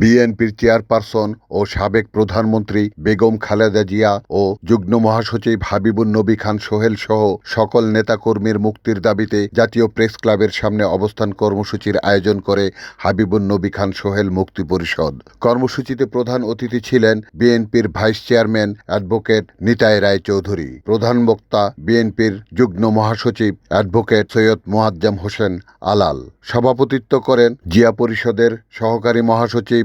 বিএনপির চেয়ারপারসন ও সাবেক প্রধানমন্ত্রী বেগম খালেদা জিয়া ও যুগ্ম মহাসচিব হাবিবুন নবী খান সোহেল সহ সকল নেতাকর্মীর মুক্তির দাবিতে জাতীয় প্রেস ক্লাবের সামনে অবস্থান কর্মসূচির আয়োজন করে হাবিবুন নবী খান সোহেল মুক্তি পরিষদ। কর্মসূচিতে প্রধান অতিথি ছিলেন বিএনপির vice chairman advocate Nitai Roy Chowdhury, প্রধান বক্তা বিএনপির যুগ্ম মহাসচিব অ্যাডভোকেট সৈয়দ মোয়াজ্জাম হোসেন আলাল। সভাপতিত্ব করেন জিয়া পরিষদের সহকারী মহাসচিব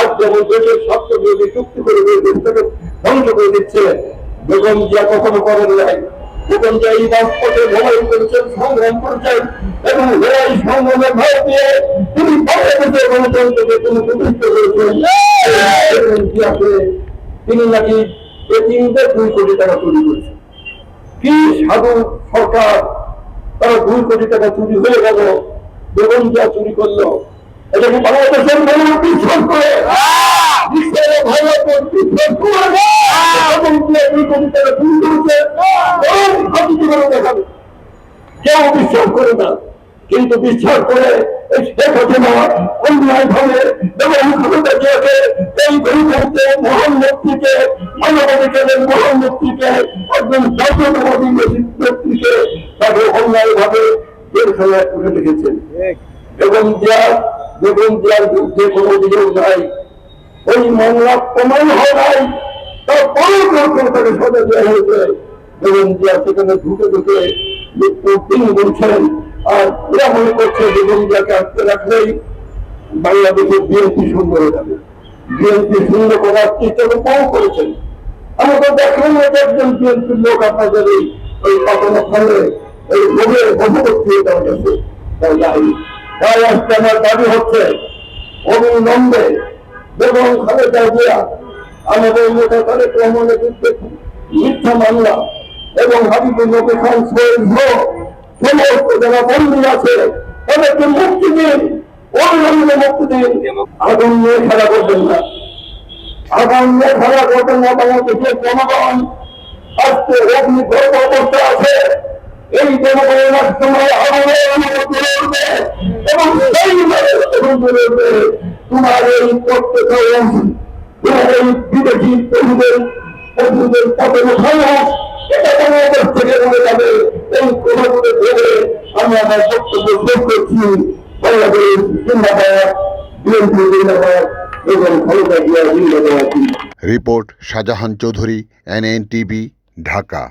আজ যেমন দেশের স্বার্থ বিরোধী চুক্তি করে দেশটাকে ধ্বংস করে দিচ্ছে বেগম জিয়া কখনো করেন নাই। বেগম জিয়া এই রাজপথে লড়াই করেছেন, সংগ্রাম করেছেন এবং লড়াই সংগ্রামে ভয় দিয়ে তিনি বাংলাদেশে গণতন্ত্রকে তিনি প্রতিষ্ঠিত করেছেন বেগম জিয়াকে তিনি নাকি এতিমদের দুই কোটি টাকা তৈরি করেছেন। কি সাধু সরকার তারা দুই কোটি টাকা চুরি হয়ে গেল, বেগম যা চুরি করল। এটা কি বাংলাদেশের মানুষ বিশ্বাস করে। বিশ্বের ভারত বিশ্বাস করে। কোটি টাকা চুরি করেছে বরং হাতিতে করে দেখাবে। কেউ বিশ্বাস করে না। কিন্তু বিশ্বাস করে এই শেখ হাসিনা অন্যায় ভাবে এবং খালেদা এই গরিবকে মহান ব্যক্তিকে মানবাধিকারের মহান ব্যক্তিকে একজন জাতীয়তাবাদী ব্যক্তিকে তাকে অন্যায় ভাবে জেলখানায় তুলে রেখেছেন। বেগম জিয়া বেগম জিয়ার বিরুদ্ধে কোনো অভিযোগ নাই। ওই মামলা প্রমাণ হয় নাই। তারপরেও কেউ তাকে সাজা দেওয়া হয়েছে। বেগম জিয়া সেখানে ঢুকে ঢুকে মৃত্যুর বলছেন, আর এরা মনে করছে বেগম জিয়াকে রাখলেই বাংলাদেশের বিএনপি সুন্দর হয়ে যাবে। বিএনপি সুন্দর করার চেষ্টা কম করেছেন। আমাকে দেখলাম যে একজন বিএনপির লোক আপনাদের এই পাঠানো ফলে এই রোগের যাই তাই আজকে আমার দাবি হচ্ছে, অবিলম্বে বেগম খালেদা জিয়া আমাদের নেতা তারেক রহমানের বিরুদ্ধে মিথ্যা মামলা এবং হাবিবুল নবী খান সমস্ত যারা বন্দী আছে, তাদেরকে মুক্তি দিন, অবিলম্বে মুক্তি দিন। আগুন নিয়ে খেলা করবেন না। আগুন নিয়ে খেলা করবেন না, বাংলাদেশের জনগণ। আজকে অগ্নি গর্ব অবস্থা আছে। এই জনগণের সময় আগুনের অনুমতি রয়েছে তোমার এই আমি আমার এবং report Shahjahan Chowdhury NN TV Dhaka.